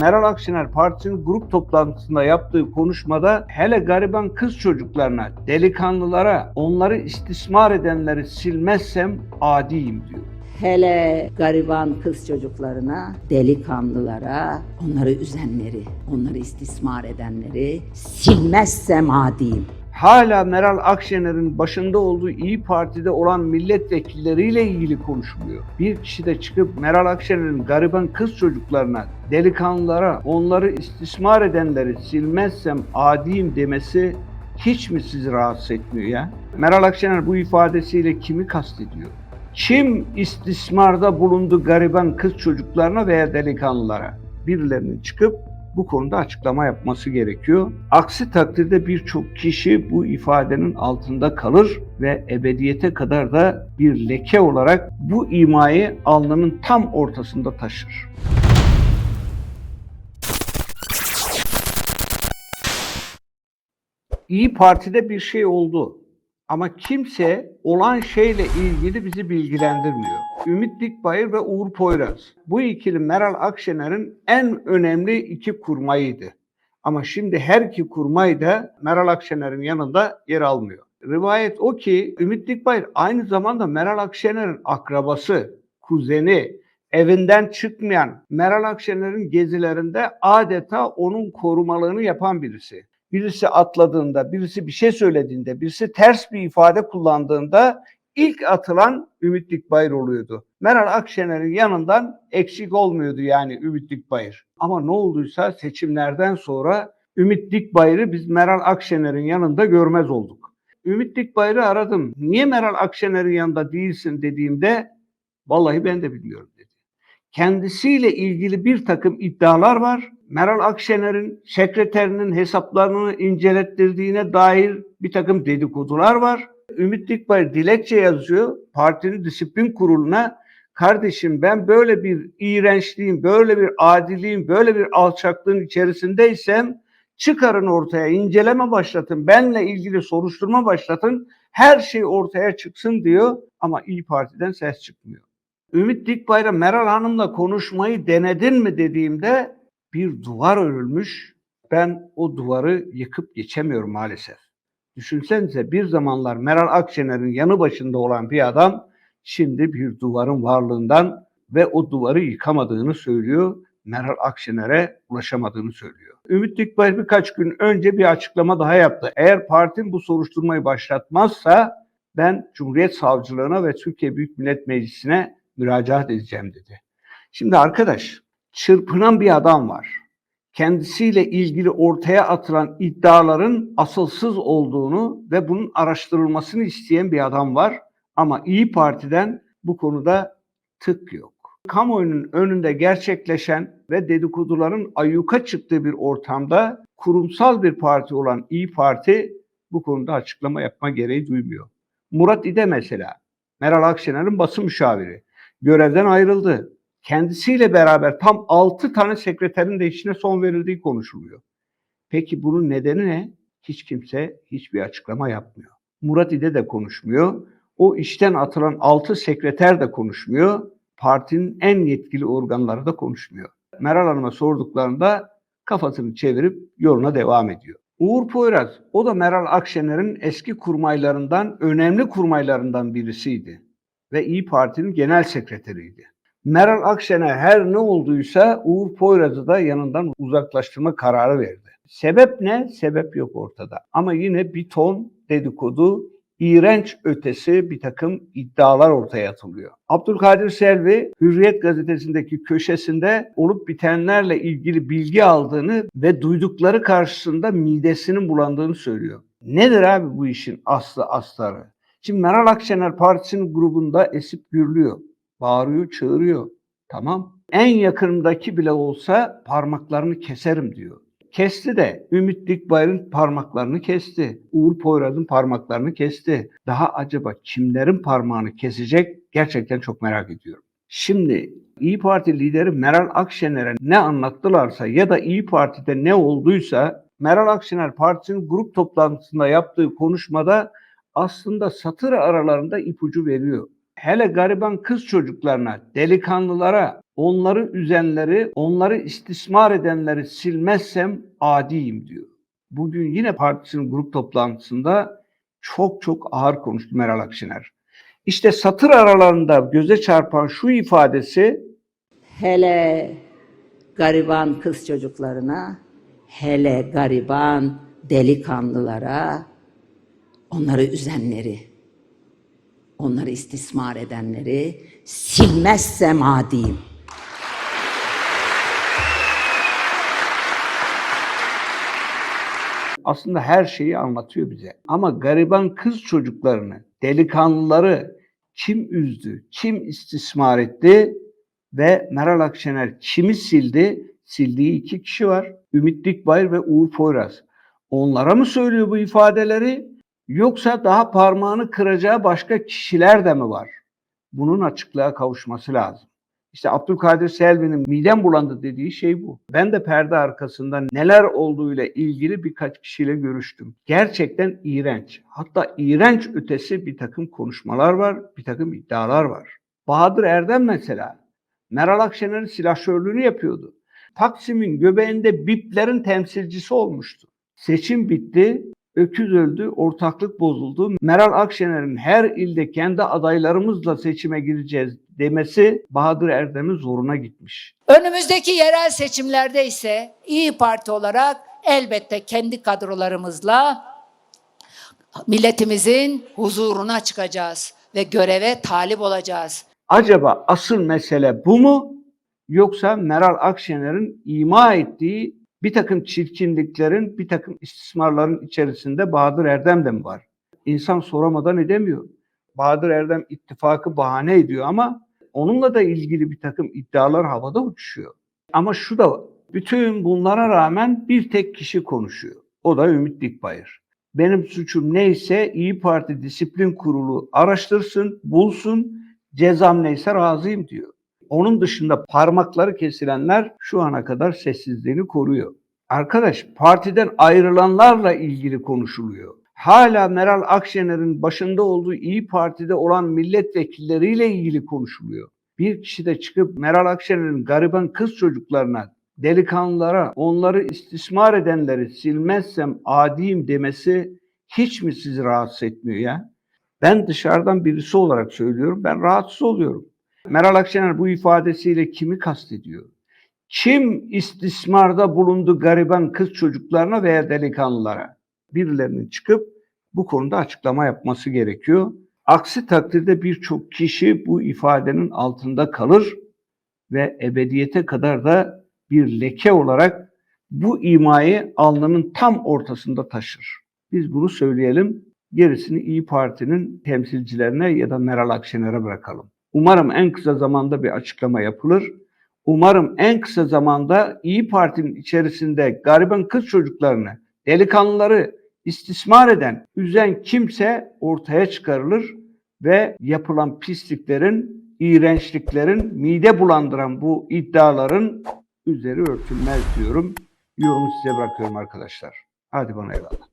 Meral Akşener partisinin grup toplantısında yaptığı konuşmada hele gariban kız çocuklarına, delikanlılara, onları istismar edenleri silmezsem adiyim diyor. Hele gariban kız çocuklarına, delikanlılara, onları üzenleri, onları istismar edenleri silmezsem adiyim. Hala Meral Akşener'in başında olduğu İyi Parti'de olan milletvekilleriyle ilgili konuşmuyor. Bir kişi de çıkıp Meral Akşener'in gariban kız çocuklarına, delikanlılara, onları istismar edenleri silmezsem adiyim demesi hiç mi sizi rahatsız etmiyor ya? Meral Akşener bu ifadesiyle kimi kastediyor? Kim istismarda bulundu gariban kız çocuklarına veya delikanlılara? Birilerinin çıkıp bu konuda açıklama yapması gerekiyor. Aksi takdirde birçok kişi bu ifadenin altında kalır ve ebediyete kadar da bir leke olarak bu imayı alnının tam ortasında taşır. İyi Parti'de bir şey oldu. Ama kimse olan şeyle ilgili bizi bilgilendirmiyor. Ümit Dikbayır ve Uğur Poyraz. Bu ikili Meral Akşener'in en önemli iki kurmayıydı. Ama şimdi her iki kurmay da Meral Akşener'in yanında yer almıyor. Rivayet o ki Ümit Dikbayır aynı zamanda Meral Akşener'in akrabası, kuzeni, evinden çıkmayan Meral Akşener'in gezilerinde adeta onun korumalığını yapan birisi birisi atladığında, birisi bir şey söylediğinde, birisi ters bir ifade kullandığında ilk atılan Ümit Dikbayır oluyordu. Meral Akşener'in yanından eksik olmuyordu yani Ümit Dikbayır. Ama ne olduysa seçimlerden sonra Ümit Dikbayır'ı biz Meral Akşener'in yanında görmez olduk. Ümit Dikbayır'ı aradım. Niye Meral Akşener'in yanında değilsin dediğimde vallahi ben de bilmiyorum dedi. Kendisiyle ilgili bir takım iddialar var. Meral Akşener'in sekreterinin hesaplarını incelettirdiğine dair bir takım dedikodular var. Ümit Dikbayır dilekçe yazıyor partinin disiplin kuruluna. Kardeşim ben böyle bir iğrençliğin, böyle bir adiliğin, böyle bir alçaklığın içerisindeysem çıkarın ortaya, inceleme başlatın, benle ilgili soruşturma başlatın, her şey ortaya çıksın diyor ama İyi Parti'den ses çıkmıyor. Ümit Dikbayır'a Meral Hanım'la konuşmayı denedin mi dediğimde bir duvar örülmüş. Ben o duvarı yıkıp geçemiyorum maalesef. Düşünsenize bir zamanlar Meral Akşener'in yanı başında olan bir adam şimdi bir duvarın varlığından ve o duvarı yıkamadığını söylüyor. Meral Akşener'e ulaşamadığını söylüyor. Ümit Dikbayır birkaç gün önce bir açıklama daha yaptı. Eğer partim bu soruşturmayı başlatmazsa ben Cumhuriyet Savcılığına ve Türkiye Büyük Millet Meclisi'ne müracaat edeceğim dedi. Şimdi arkadaş çırpınan bir adam var. Kendisiyle ilgili ortaya atılan iddiaların asılsız olduğunu ve bunun araştırılmasını isteyen bir adam var. Ama İyi Parti'den bu konuda tık yok. Kamuoyunun önünde gerçekleşen ve dedikoduların ayyuka çıktığı bir ortamda kurumsal bir parti olan İyi Parti bu konuda açıklama yapma gereği duymuyor. Murat İde mesela, Meral Akşener'in basın müşaviri görevden ayrıldı. Kendisiyle beraber tam 6 tane sekreterin de işine son verildiği konuşuluyor. Peki bunun nedeni ne? Hiç kimse hiçbir açıklama yapmıyor. Murat İde de konuşmuyor. O işten atılan 6 sekreter de konuşmuyor. Partinin en yetkili organları da konuşmuyor. Meral Hanım'a sorduklarında kafasını çevirip yoluna devam ediyor. Uğur Poyraz, o da Meral Akşener'in eski kurmaylarından, önemli kurmaylarından birisiydi ve İyi Parti'nin genel sekreteriydi. Meral Akşener her ne olduysa Uğur Poyraz'ı da yanından uzaklaştırma kararı verdi. Sebep ne? Sebep yok ortada. Ama yine bir ton dedikodu, iğrenç ötesi bir takım iddialar ortaya atılıyor. Abdülkadir Selvi Hürriyet gazetesindeki köşesinde olup bitenlerle ilgili bilgi aldığını ve duydukları karşısında midesinin bulandığını söylüyor. Nedir abi bu işin aslı astarı? Şimdi Meral Akşener Partisi'nin grubunda esip gürlüyor. Bağırıyor, çığırıyor. Tamam. En yakınımdaki bile olsa parmaklarını keserim diyor. Kesti de Ümit Dikbayır'ın parmaklarını kesti. Uğur Poyraz'ın parmaklarını kesti. Daha acaba kimlerin parmağını kesecek gerçekten çok merak ediyorum. Şimdi İyi Parti lideri Meral Akşener'e ne anlattılarsa ya da İyi Parti'de ne olduysa Meral Akşener Partisi'nin grup toplantısında yaptığı konuşmada aslında satır aralarında ipucu veriyor. Hele gariban kız çocuklarına, delikanlılara, onları üzenleri, onları istismar edenleri silmezsem adiyim diyor. Bugün yine partisinin grup toplantısında çok çok ağır konuştu Meral Akşener. İşte satır aralarında göze çarpan şu ifadesi Hele gariban kız çocuklarına, hele gariban delikanlılara, onları üzenleri, onları istismar edenleri silmezsem adiyim. aslında her şeyi anlatıyor bize. Ama gariban kız çocuklarını, delikanlıları kim üzdü, kim istismar etti ve Meral Akşener kimi sildi? Sildiği iki kişi var. Ümit Dikbayır ve Uğur Poyraz. Onlara mı söylüyor bu ifadeleri yoksa daha parmağını kıracağı başka kişiler de mi var? Bunun açıklığa kavuşması lazım. İşte Abdülkadir Selvi'nin midem bulandı dediği şey bu. Ben de perde arkasında neler olduğuyla ilgili birkaç kişiyle görüştüm. Gerçekten iğrenç. Hatta iğrenç ötesi bir takım konuşmalar var, bir takım iddialar var. Bahadır Erdem mesela Meral Akşener'in silahşörlüğünü yapıyordu. Taksim'in göbeğinde BİP'lerin temsilcisi olmuştu. Seçim bitti, öküz öldü, ortaklık bozuldu. Meral Akşener'in her ilde kendi adaylarımızla seçime gireceğiz demesi Bahadır Erdem'in zoruna gitmiş. Önümüzdeki yerel seçimlerde ise İyi Parti olarak elbette kendi kadrolarımızla milletimizin huzuruna çıkacağız ve göreve talip olacağız. Acaba asıl mesele bu mu? Yoksa Meral Akşener'in ima ettiği bir takım çirkinliklerin, bir takım istismarların içerisinde Bahadır Erdem de mi var? İnsan soramadan edemiyor. Bahadır Erdem ittifakı bahane ediyor ama onunla da ilgili bir takım iddialar havada uçuşuyor. Ama şu da bütün bunlara rağmen bir tek kişi konuşuyor. O da Ümit Dikbayır. Benim suçum neyse İyi Parti Disiplin Kurulu araştırsın, bulsun, cezam neyse razıyım diyor. Onun dışında parmakları kesilenler şu ana kadar sessizliğini koruyor. Arkadaş partiden ayrılanlarla ilgili konuşuluyor. Hala Meral Akşener'in başında olduğu İyi Parti'de olan milletvekilleriyle ilgili konuşuluyor. Bir kişi de çıkıp Meral Akşener'in gariban kız çocuklarına, delikanlılara, onları istismar edenleri silmezsem adiyim demesi hiç mi sizi rahatsız etmiyor ya? Ben dışarıdan birisi olarak söylüyorum, ben rahatsız oluyorum. Meral Akşener bu ifadesiyle kimi kastediyor? Kim istismarda bulundu gariban kız çocuklarına veya delikanlılara? Birilerinin çıkıp bu konuda açıklama yapması gerekiyor. Aksi takdirde birçok kişi bu ifadenin altında kalır ve ebediyete kadar da bir leke olarak bu imayı alnının tam ortasında taşır. Biz bunu söyleyelim. Gerisini İyi Parti'nin temsilcilerine ya da Meral Akşener'e bırakalım. Umarım en kısa zamanda bir açıklama yapılır. Umarım en kısa zamanda İyi Parti'nin içerisinde gariban kız çocuklarını, delikanlıları istismar eden, üzen kimse ortaya çıkarılır ve yapılan pisliklerin, iğrençliklerin, mide bulandıran bu iddiaların üzeri örtülmez diyorum. Yorumu size bırakıyorum arkadaşlar. Hadi bana eyvallah.